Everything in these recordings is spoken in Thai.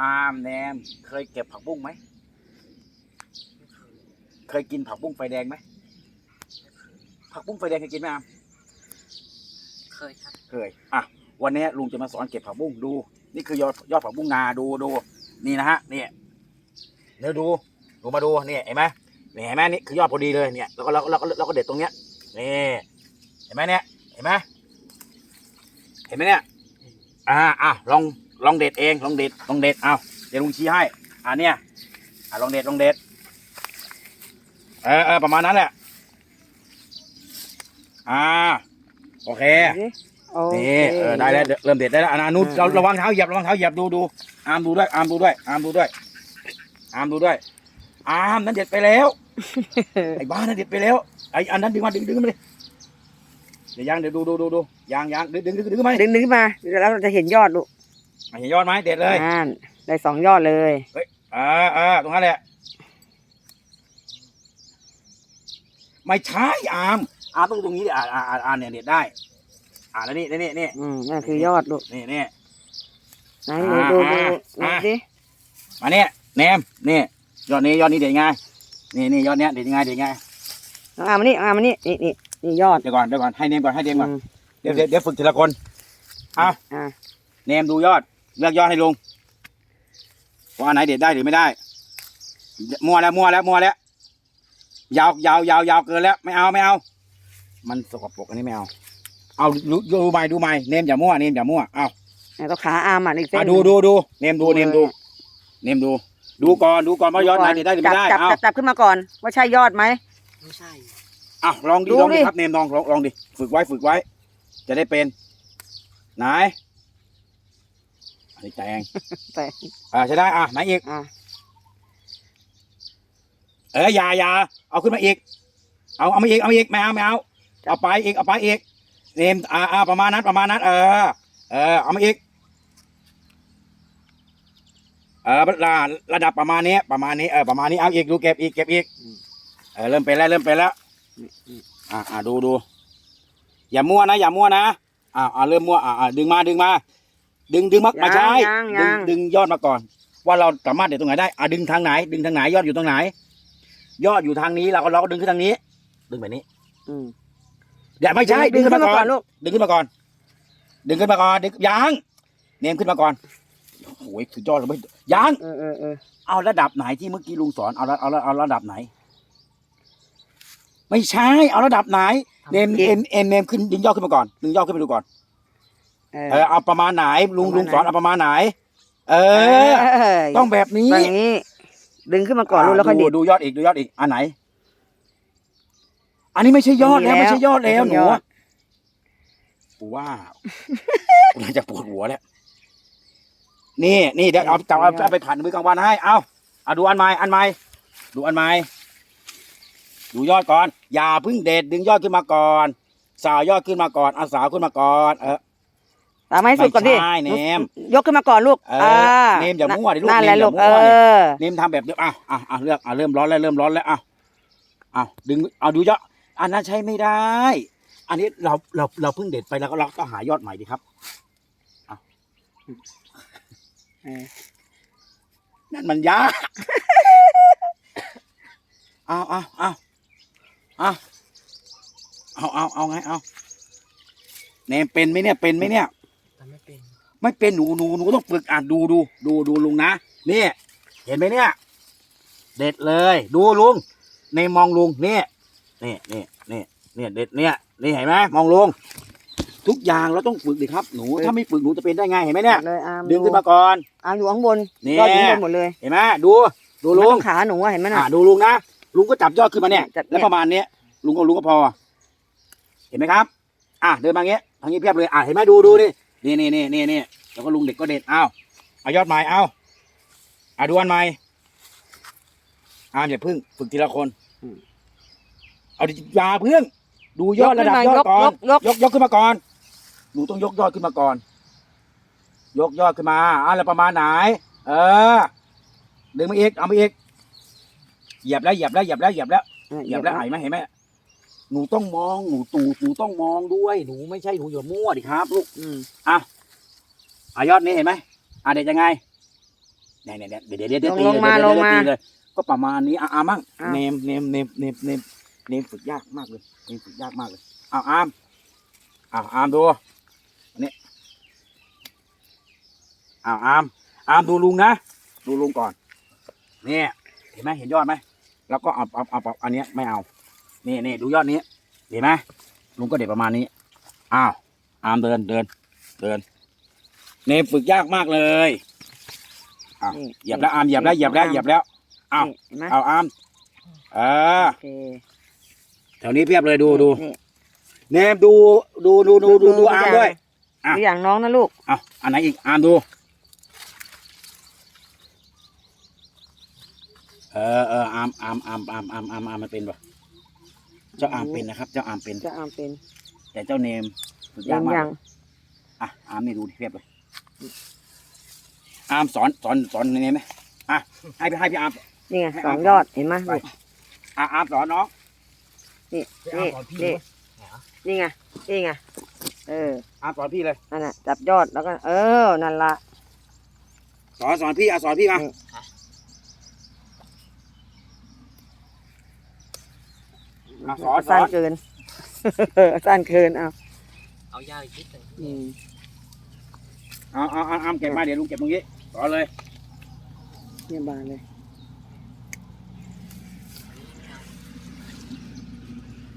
อามแนม เคยเก็บผักบุ้งไหม เคยกินผักบุ้งไฟแดงไหม ผักบุ้งไฟแดงเคยกินไหมอาม เคยครับ เคย อะ วันนี้ลุงจะมาสอนเก็บผักบุ้งดู นี่คือยอดยอดผักบุ้งนาดูดู นี่นะฮะนี่เดี๋ยวดูดูมาดูนี่เห็นไหมนี่เห็นไหมนี่คือยอดพอดีเลยเนี่ย แล้วก็เราเราก็เราก็เด็ดตรงเนี้ย นี่ เห็นไหมเนี่ย เห็นไหมเห็นไหมเนี่ย อ่าอะลอง ลองเด็ดเองลองเด็ดลองเด็ดเอาเดี๋ยวลุงชี้ให้อ่าเนี่ยอะลองเด็ดลองเด็ดเออเออประมาณนั้นแหละอ่าโอเคโอเคนี่เออได้แล้วเริ่มเด็ดได้แล้วอันนู้นอ่าเราระวังเท้าเหยียบระวังเท้าเหยียบดูดูอามดูด้วยอามดูด้วยอามดูด้วยอามดูด้วยอามนั้นเด็ดไปแล้วไอ้บ้านั้นเด็ดไปแล้วไอ้อันนั้นดึงมาดึงดึงมาเลยเดี๋ยวยังเดี๋ยวดูดูดูดูยางยางดึงดึงดึงดึงมาดึงดึงขึ้นมาแล้วเราจะเห็นยอดลูกอะ เห็นยอดไหมเด็ดเลยอ่าได้สองยอดเลยเอ่าอ่าตรงนั้นแหละไม่ใช่อามอามต้องตรงนี้ดิอ่าอ่าอ่าอ่าเนี่ยเด็ดได้ อ่าแล้วนี่นี่นี่นี่อืมนั่นคือยอดลูกนี่นี่ ไหนดูดูดูอ่าดูอ่า สิมาเนี่ยแหนมนี่ยอดนี้ยอดนี้เด็ดไงนี่นี่ยอดเนี้ยเด็ดยังไงเด็ดยังไงน้องอามานี่อามานี่นี่นี่นี่ยอดเดี๋ยวก่อนเดี๋ยวก่อนให้เนมก่อนให้เนมก่อนอืมเดี๋ยวเดี๋ยวเดี๋ยวฝึกทีละคน อะ อ่า เนมดูยอด เลือกยอดให้ลุงว่าอันไหนเด็ดได้หรือไม่ได้ มั่วแล้วมั่วแล้วมั่วแล้ว ยาวยาวยาวยาวเกินแล้ว ไม่เอาไม่เอา มันสกปรกอันนี้ไม่เอา เอาดูดูใหม่ดูใหม่เนมอย่ามั่วเนมอย่ามั่วเอาไหนต้องขาอามาอีกเส้นอะดูดูดูเนมดูเนมดู เนมดู ดูก่อนดูก่อนว่ายอดไหนเด็ดได้หรือไม่ได้จับเอาจับจับขึ้นมาก่อน ว่าใช่ยอดไหมไม่ใช่อะลองดิดูลองดิดิครับเนมลองลองลองดิ ฝึกไว้ฝึกไว้ จะได้เป็น ไหน อันนี้แตงแต่อ่าใช่ได้อะไหนอีก อ่าเอออย่าอย่าเอาขึ้นมาอีก เอาเอามาอีกเอามาอีกไม่เอาไม่เอาเอาไปอีกเอาไปอีกเนมอ่าอ่าประมาณนั้นประมาณนั้น เออ เออเอามาอีก เออระระดับประมาณนี้ ประมาณนี้เออประมาณนี้เอาอีกดูเก็บอีกเก็บอีกเออเริ่มเป็นแล้วเริ่มเป็นแล้วอ่าอ่าดูดูอย่ามั่วนะอย่ามั่วนะอ่าอ่าเริ่มมั่วอ่าอ่าดึงมาดึงมา ดึงดึงมามาใช้ยังดึยังง ดึงยอดมาก่อน ว่าเราสามารถเด็ดตรงไหนได้อ่าดึงทางไหน ดึงทางไหนยอดอยู่ตรงไหน ยอดอยู่ทางนี้เราก็เราก็ดึงขึ้นทางนี้ ดึงแบบนี้อืมอย่าไม่ใช่ดึงขึ้นมาก่อน ลูกดึงขึ้นมาก่อน ดึงขึ้นมาก่อนดึงยังเนมขึ้นมาก่อนโอ้ยสุดยอดเลยเว้ยยังเออเออเออเอาระดับไหนที่เมื่อกี้ลุงสอนเอาละเอาละเอาระดับไหน ไม่ใช่เอาระดับไหน เนมเอ็มเอ็มเนมขึ้นดึงยอดขึ้นมาก่อนดึงยอดขึ้นไปดูก่อน เออ เออเอาประมาณไหนลุงประมาณลุงสอนไหนเอาประมาณไหน เอเอออต้องแบบนี้อย่างนี้ ดึงขึ้นมาก่อนลูกแล้วค่อยดูดิด ดูยอดอีกดูยอดอีกอันไหน อันนี้ไม่ใช่ยอดแล้วมีแล้วไม่ใช่ยอดแล้วไม่หใช่นูยอด กูว่ากูน่าจะปวดหัวแล้วนี่นี่เดี๋ยวเอาจับเอาเอาไปผ่านมือกลางวันให้ เอาเอาดูอันใหม่อันใหม่ดูอันใหม่ดูยอดก่อน อย่าเพึ่งเด็ดดึงยอดขึ้นมาก่อน สาวยอดขึ้นมาก่อนเอาสาวขึ้นมาก่อน เออ ตามให้สุดก่อนดิไม่ใช่เนมยกขึ้นมาก่อนลูกเอออ่เนมอย่ามั่วดิลูกนั่นแหละเนมอย่าลูกมั่เอวดิอเนมทำแบบเดียวอะอะอะเลือกอะเริ่มร้อนแล้วเริ่มร้อนแล้วอะอะดึงเอาดูยอดอันนั้นใช้ไม่ได้ อันนี้เราเราเราเพิ่งเด็ดไปแล้วก็เราก็หายอดใหม่ดีครับเออนั่นมันยากเอาเอาเอาเอาเอาเอาเอาไงเอาเนมเป็นไหมเนี่ยเป็นไหมเนี่ย แต่ไม่เป็น ไม่เป็นหนูหนูหนูต้องฝึกอ่านดูดูดูดูลุงนะนี่เห็นไหมเนี่ย เด็ดเลย ดูลุงในมองลุงนี่นี่นี่นี่เนี่ยเด็ดเนี่ยนี่เห็นไหมมองลุงทุกอย่างเราต้องฝึกดิครับหนูถ้าไม่ฝึกหนูจะเป็นได้ไงเห็นไหมเนี่ยเลยอามดึงขึ้นมาก่อนอามอยู่ข้างบนนี่ยอดอยู่ข้างบนหมดเลยเห็นไหมดู ดูไม่ลุต้งองขาหนูอะเห็นไหมน่ะอ่าดูลุงนะลุงก็จับยอดขึ้นมาเนี่ยจับเนี่ยแล้วประมาณเนี้ยลุงก็ลุงก็พอ เห็นไหมครับ อะเดินมาอย่างเงี้ยทางนี้เพียบเลยอะเห็นไหมดูดูดิ นี่นี่นี่นี่นี่แล้วก็ลุงเด็กก็เด็ดเอาเอายอดไม้เอาอะดูอันไม้อ่าอย่าพึ่งฝึกทีละคนเอาดิอยาเพื่งดูยอดระดับยอดก่อนยกยกยกขึ้นมาก่อนหนูต้องยกยอดขึ้นมาก่อน ยกยอดขึ้นมาอะแล้วประมาณไหน เออดึงมาอีกเอามาอีกเหยียบแล้วเหยียบแล้วเหยียบแล้วเหยียบแล้วเหยียบแล้วเห็นไหมเห็นไหม หนูต้องมองหนูตูหนูต้องมองด้วย หนูไม่ใช่หนูอย่ามั่วดิครับลูกอืมอะยอดนี้เห็นไหมอะเด็ดยังไงเนี่ยเนี่ยเนี่ยเดี๋ยวเดี๋ยวเดี๋ยวลงตีลงมาเดี๋ยวลงมา เดี๋ยวตีเลย ก็ประมาณนี้อะอามั่งอ้าวเนมเนมเนมเนมเนมเนมฝึกยากมากเลยเนมฝึกยากมากเลยอ้าวอามอ้าวอามดูอันนี้อ้าวอามอามดูลุงนะดูลุงก่อนเนี่ยเห็นไหมเห็นยอดไหมแล้วก็เอาเอาเอาเอาอันเนี้ยไม่เอา นี่นี่ดูยอดนี้เห็นไหมลุงก็เด็ดประมาณนี้ อ้าวอามเดินเดิน เดินเนมฝึกยากมากเลยอ้าวนี่เหยียบแล้วอามเหยียบแล้วเหยียบแล้วเหยียบแล้วอ้าวนี่เห็นไหมเอาอามเออโอเคแถวนี้เพียบเลยดูดูนี่เนมดูดูดูดูดูดูอามด้วยอะดูอย่างน้องนะลูกเอาอันไหนอีกอามดูเออเอออามอามอามอามอามอามอามมันเป็นปะ เจ้าอามเป็นนะครับ เจ้าอามเป็น จะอามเป็นแต่เจ้าเนมฝึกยัยากงมายักงอะอามนี่ดูดิเพียบเลยอามสอนสอนสอนเนมไหมอะให้พี่ให้พี่อาม นี่ไงให้สองอามยอดเห็นไหมไปลูกอะอามสอนน้องนี่ให้อามนี่สอนพี่นี่ด้วยนี่ไงนี่ไงเอออามสอนพี่เลย นั่นน่ะจับยอดแล้วก็ เออนั่นละสอนสอนพี่อะสอนพี่มานี่ อะสอนสสั้อนนเกิน สั้นเกินเอาเอายาวอีกนิดหนึ่งอืมเอาเอาเอาอามเก็บมาเดี๋ยวลุงเก็บตรงนี้สอนเลยเนี่ยบานเลย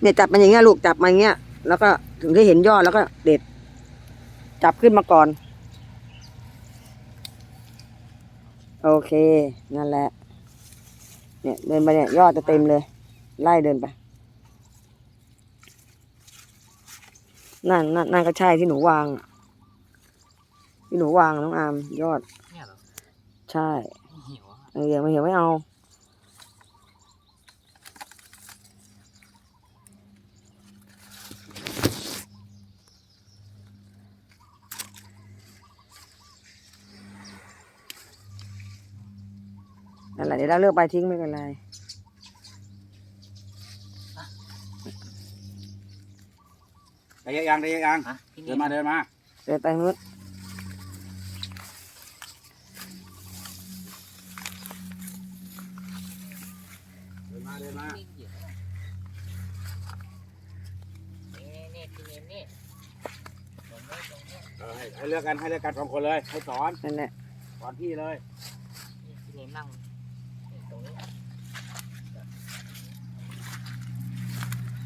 เนี่ยจับมันอย่างเงี้ยลูกจับมันอย่างเงี้ย แล้วก็ถึงได้เห็นยอดแล้วก็เด็ด จับขึ้นมาก่อน โอเค นั่นแหละ เนี่ยเดินไปเนี่ยยอดจะเต็มเลย ไล่เดินไป นั่นนั่นนั่นก็ใช่ที่หนูวางอะที่หนูวางน้องอามยอด เนี่ยเหรอใช่ไม่หิวอะเออยังไม่เห็นไม่เอา นั่นแหละเดี๋ยวเราเลือกไปทิ้งไม่เป็นไร ได้ยังได้ยังฮะพี่เดิเนนมมาเดินมาเดินไปนู้นเดินมาเดินมานี่เหยียบนี่นี่พี่เนมนี่ตรงนี้ตรงนี้เออให้ให้เลือกกันให้เลือกกันสองคนเลย ให้สอนนั่นแหละสอนพี่เลยนี่พี่เนมนั่งนี่ตรงนี้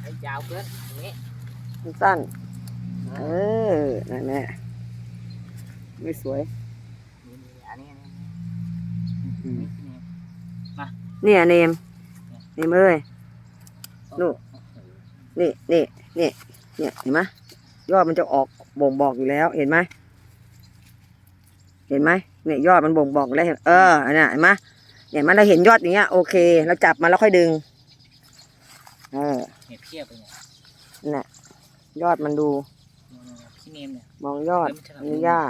ให้ยาวเกินตรงนี้ สั้นๆเออนั่นแหละไม่สวยนี่นี่อันนี้อันนี้อืมนี่พี่เนมเนี่ยเนมเนมเอ้ยลูกนี่นี่นี่เนี่ยเห็นไหมยอดมันจะออกบ่งบอกอยู่แล้ว เห็นไหมเห็นไหมเนี่ยยอดมันบ่งบอกอยู่แล้วเห็นเอออันน่ะเห็นไหมเห็นไหมเราเห็นยอดอย่างเงี้ยโอเคเราจับมาแล้วค่อยดึง เออเห็นเทียบไปเนี่ยน่ะ ยอดมันดูเนี่ยเนี่ยพี่เนมเนี่ย มองยอดเริ่มจะอันนี้หญ้า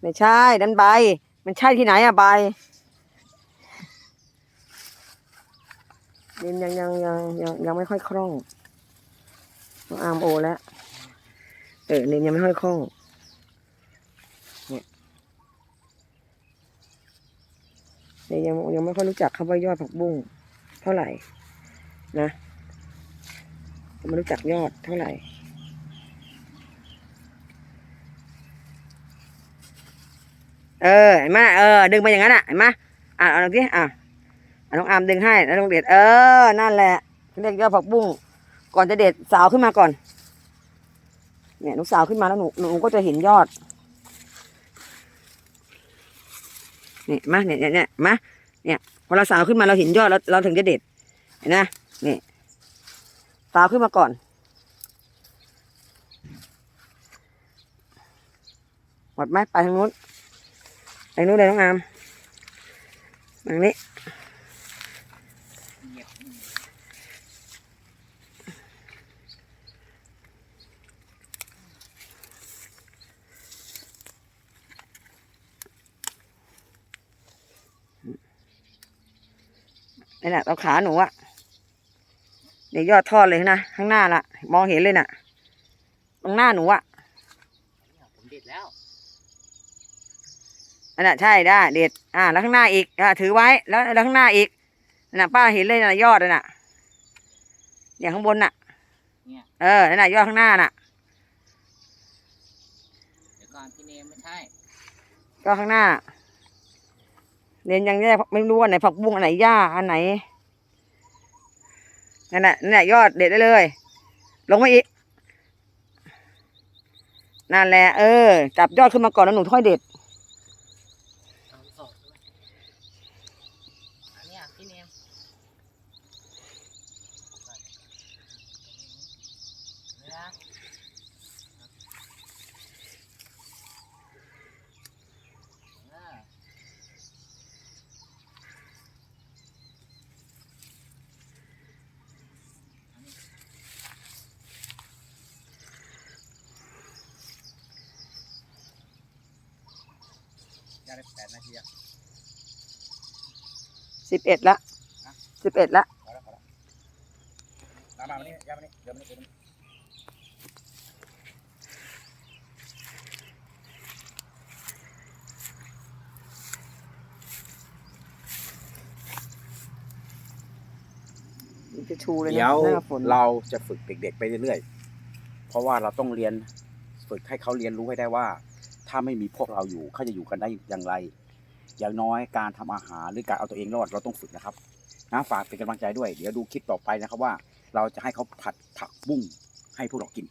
ไม่ใช่ดันใบ มันใช่ที่ไหนอะใบยังยังยังยังยังยังไม่ค่อยคล่องต้องอาร์มโอแล้วเออเนมยังไม่ค่อยคล่อง เนี่ย เนมยังยังไม่ค่อยรู้จักคำว่ายอดผักบุ้งเท่าไหร่นะไม่รู้จักยอดเท่าไหร่เออเห็นไหมเออดึงไปอย่างนั้นอะเห็นไหมอะเอาลองดิอะอะน้องอามดึงให้แล้วน้องเด็ดเออนั่นแหละเขาเรียกยอดผักบุ้งก่อนจะเด็ดสาวขึ้นมาก่อนเนี่ยหนูสาวขึ้นมาแล้วหนูหนูก็จะเห็นยอด นี่มาเนี่ยเนี่ยเนี่ยมาเนี่ยพอเราสาวขึ้นมาเราเห็นยอดเราเราถึงจะเด็ดเห็นไหมนี่สาวขึ้นมาก่อนหมดไหมไปทางนู้นไปทางนู้นเลยน้องอามทางนี้ เหยียบอืม นี่นแหละเอาขาหนูอะเดี๋ยวยอดทอดเลยนะข้างหน้าละมองเห็นเลยน่ะ ตรงหน้าหนูอะเนี่ยผมเด็ดแล้วอันน่ะใช่ได้ เด็ด อ่า แล้วข้างหน้าอีกอ่าถือไว้แล้วแล้วข้างหน้าอีกน่ะป้าเห็นเลยน่ะยอดน่ะเนี่ยข้างบนน่ะเนี่ยเออนั่นน่ะยอดข้างหน้าน่ะเดี๋ยวก่อนพี่เนมไม่ใช่ยอดข้างหน้า เรียนยังแยกไม่รู้อันไหนผักบุ้งอันไหนหญ้าอันไหนนั่นแหละนั่นแหละยอดเด็ดได้เลย ลงมาอีกนั่นแหละเออจับยอดขึ้นมาก่อนแล้วหนูค่อยเด็ด เอาสองด้วยอันเนี้ยพี่เนมนี่นะเออ ย่า ได้แปดนาทีอะสิบเอ็ดละสิบเอ็ดละพอแล้วพอแล้วตามมาวันนี้ย่ามานี่เดี๋ยวมานี่เดี๋ยวมานี่จะชูเลยนะเดี๋ยวหน้าฝนเราจะฝึกเด็กๆไปเรื่อยๆ เพราะว่าเราต้องเรียนฝึกให้เขาเรียนรู้ให้ได้ว่า ถ้าไม่มีพวกเราอยู่เขาจะอยู่กันได้อย่างไร อย่างน้อยการทำอาหารหรือการเอาตัวเองรอดเราต้องฝึกนะครับนะฝากเป็นกำลังใจด้วย เดี๋ยวดูคลิปต่อไปนะครับว่า เราจะให้เขาผัดผักบุ้งให้พวกเรากิน